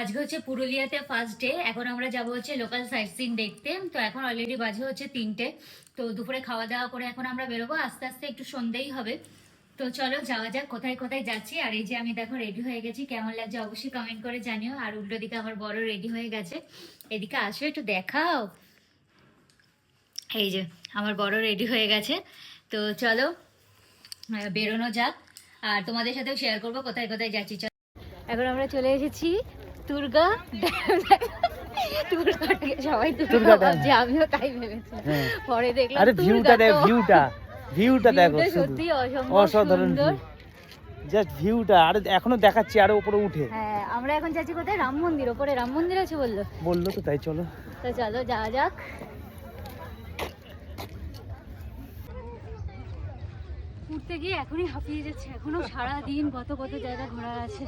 আজকে হচ্ছে পুরুলিয়াতে ফার্স্ট ডে এখন আমরা যাব হচ্ছে লোকাল সাইট সিন দেখতে। তো এখন অলরেডি বাজে হচ্ছে তিনটে। তো দুপুরে খাওয়া দাওয়া করে এখন আমরা বেরোবো। আস্তে আস্তে একটু সন্ধেই হবে। তো চলো, যাওয়া যাক, কোথায় কোথায় যাচ্ছি। আর এই যে আমি দেখো রেডি হয়ে গেছি। কেমন লাগছে অবশ্যই কমেন্ট করে জানিও। আর উল্টো দিকে আমার বড় রেডি হয়ে গেছে। এদিকে আসো, একটু দেখাও। এই যে, আমার বড় রেডি হয়ে গেছে। তো চলো বেরোনো যাক। আর তোমাদের সাথেও শেয়ার করব কোথায় কোথায় যাচ্ছি। এখন আমরা চলে এসেছি দুর্গা সবাই দুর্গা। ভাবছে আমিও তাই ভেবেছিলাম হ্যাঁ। পরে দেখলাম আরে ভিউটা দেখ ভিউটা ভিউটা দেখো সত্যি অসাধারণ জাস্ট ভিউটা আর এখনও দেখাচ্ছি আরও উপরে উঠে। হ্যাঁ আমরা এখন যাচ্ছি কোথায়? রাম মন্দির ওপরে রাম মন্দির আছে বলল? বলল তো তাই চলো। তো চলো যাওয়া যাক। উঠতে গিয়ে এখনই হাঁপিয়ে যাচ্ছে। এখনও সারা দিন কত কত জায়গা ঘোরার আছে।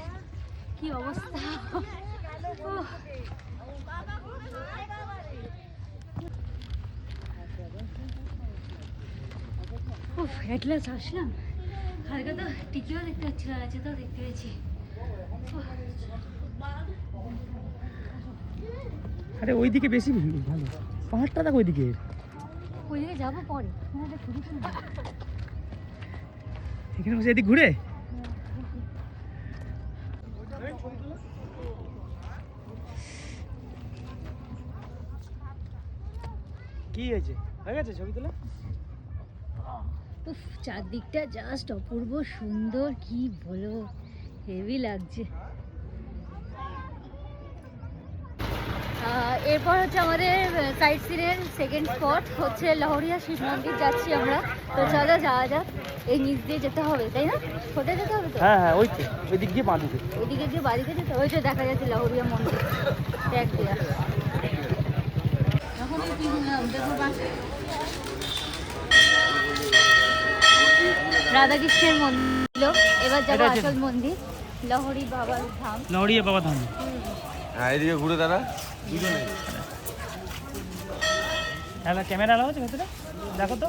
কি অবস্থা? উফ। উফ হেডলাইট আসলাম। কালকে তো টিকিও দেখতে পাচ্ছিল না আছে তো দেখতে পেয়েছি। আরে ওইদিকে বেশি ভিউ ভালো। পাহাড়টা দেখ ওইদিকে। ওই দিকে যাব পরে। এখানে বসে এদিক ঘুরে? কি হয়েছে? হয়ে গেছে ছবি তোলা? উফ চারদিকটা জাস্ট অপূর্ব সুন্দর কি বলো হেভি লাগছে। এরপর হচ্ছে আমাদের সাইড সিনের সেকেন্ড স্পট হচ্ছে লহরিয়া শিব মন্দির যাচ্ছি আমরা। তো চলো যাওয়া যাক। এই নিচ দিয়ে যেতে হবে তাই না? ছোটে যেতে হবে তো? হ্যাঁ হ্যাঁ ওই ওই দিক দিয়ে বাঁ দিকে। ওইদিকে গিয়ে বাড়িতে যেতে ওই তো দেখা যাচ্ছে লহরিয়া মন্দির। দেওয়া রাধাকৃষ্ণের মন্দির। এবার যাব আসল মন্দির লহরি বাবার ধাম। লহরি বাবা ধাম। হ্যাঁ এদিকে ঘুরে দাঁড়া। দুজনে হ্যাঁ ক্যামেরা আলো আছে ভেতরে। দেখো তো।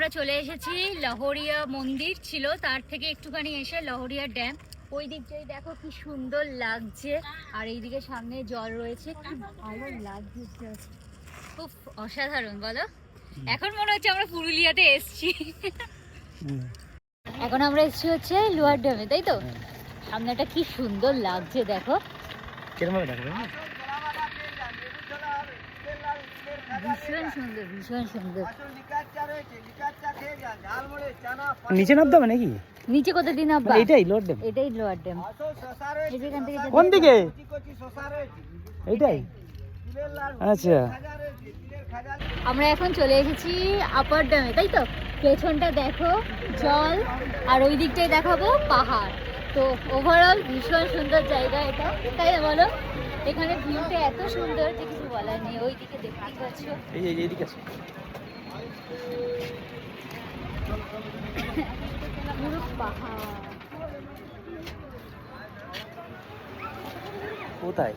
আমরা চলে এসেছি। লহরিয়া মন্দির ছিল তার থেকে একটুখানি এসে লহরিয়া ড্যাম। ওই দিকটাই দেখো কি সুন্দর লাগছে। আর এইদিকে সামনে জল রয়েছে কি ভালো লাগছে। খুব অসাধারণ বলো। এখন মনে হচ্ছে আমরা পুরুলিয়াতে এসেছি। এখন আমরা এসেছি হচ্ছে লোয়ার ড্যামে তাই তো? সামনেটা কি সুন্দর লাগছে দেখো। ভীষণ সুন্দর ভীষণ সুন্দর। নিচে নামতে হবে নাকি? নিচে কত দিন আব্বা এটাই লোড ড্যাম এটাই লোয়ার ড্যাম এখান থেকে কোন দিকে? এইটাই। আচ্ছা। আমরা এখন চলে এসেছি আপার ড্যামে তাই তো? পেছনটা দেখো জল আর ওই দিকটাই দেখাবো পাহাড়। তো ওভারঅল ভীষণ সুন্দর জায়গা এটা। তাই বলো? এখানে ভিউটা এত সুন্দর যে পাচ্ছ? এই এই এইদিকে আসো। পুরো পাহাড়। কোথায়?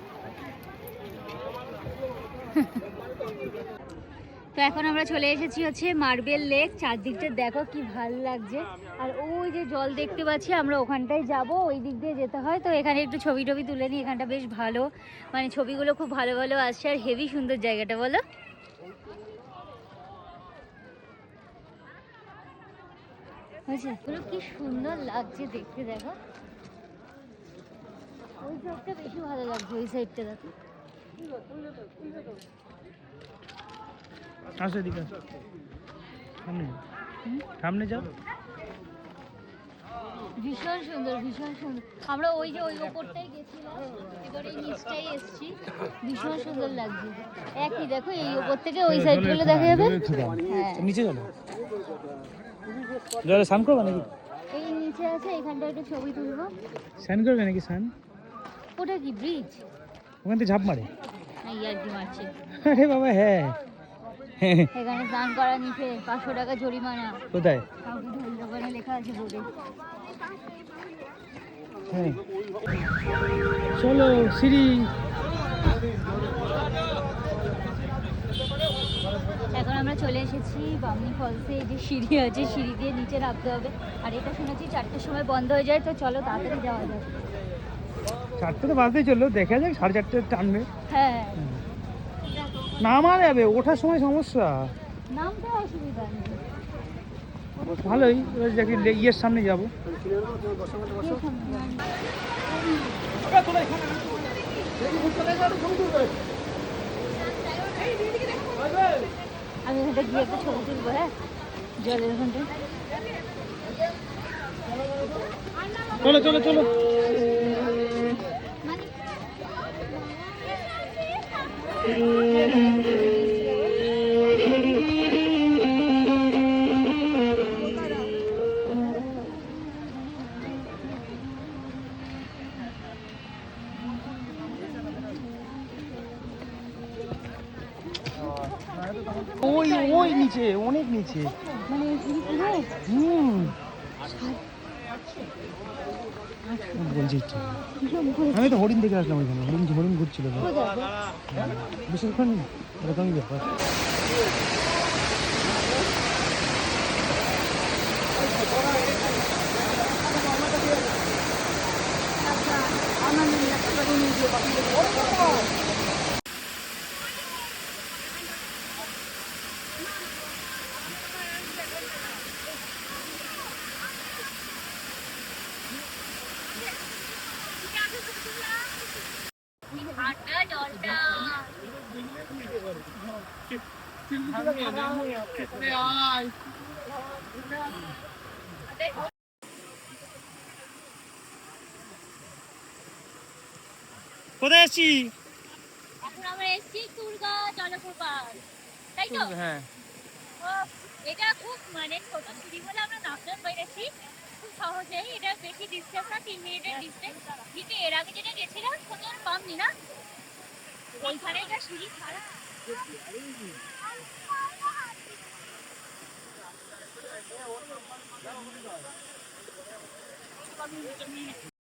তো এখন আমরা চলে এসেছি হচ্ছে মার্বেল লেক চারদিকটা দেখো কি ভালো লাগছে। আর ওই যে জল দেখতে পাচ্ছি, আমরা ওখানটায় যাব, ওই দিক দিয়ে যেতে হয়। তো এখানে একটু ছবি টবি তুলে নিই, এখানটা বেশ ভালো। মানে ছবিগুলো খুব ভালো ভালো আসছে, আর হেভি সুন্দর জায়গাটা, বলো। এগুলো কি সুন্দর লাগছে দেখতে, দেখো। ওই সাইডটা বেশি ভালো লাগছে, ওই সাইডটা দেখো। আসো এদিকে। সামনে। যাও। সামনে যাও। ভীষণ সুন্দর ভীষণ সুন্দর। আমরা ওই যে ওই ওপরটাই গেছিলাম এবার এই নিচটাই এসেছি। ভীষণ সুন্দর লাগছে। একই দেখো এই ওপর থেকে ওই সাইডগুলো দেখা যাবে? হ্যাঁ। নিচে চলো। জলে স্নান করবে নাকি? এই নিচে আছে এখানটা একটু ছবি তুলবো। স্নান করবে নাকি স্নান? ওটা কি ব্রিজ ওখান থেকে ঝাঁপ মারে। এই আর কি মারছে। আরে বাবা হ্যাঁ হ্যাঁ, এখানে স্নান করা নিচে পাঁচশো টাকা জরিমানা। কোথায়? দোকানে লেখা আছে বোর্ডে। হ্যাঁ। চলো সিঁড়ি। এখন আমরা চলে এসেছি বামনি ফলসে এই যে সিঁড়ি আছে সিঁড়ি দিয়ে নিচে নামতে হবে। আর এটা শুনেছি চারটের সময় বন্ধ হয়ে যায় তো চলো তাড়াতাড়ি যাওয়া যায় চারটে তো বাজতেই চলল দেখা যাক সাড়ে চারটে টানবে হ্যাঁ। নামা যাবে ওঠার সময় সমস্যা। নামতে অসুবিধা নেই। ভালোই এবার দেখি ইয়ের সামনে যাব? আমি গিয়ে একটা ছবি তুলবো হ্যাঁ? জলের চলো চলো চলো। ওই ওই নিচে অনেক নিচে মানে এই সিঁড়ি পুরো হুম বলছি একটু। ভীষণ করে আমি তো হরিণ দেখে আসলাম ওইখানে হরিণ হরিণ ঘুরছিল তো। কোথায়? বেশিক্ষণ এরকমই ব্যাপার আচ্ছা, আমার কোথায় আছি এখন আমরা এসেছি দুর্গা জলপ্রপাত তাই তো? হ্যাঁ। এটা খুব মানে ছোট সিঁড়ি বলে আমরা নামতে পেরেছি খুব সহজেই এটা বেশি ডিস্টেন্স না তিন মিনিটের ডিস্টেন্স এর আগে যেটা গেছিলাম আর পামনি না ওইখানে একটা সিঁড়ি ছাড়া।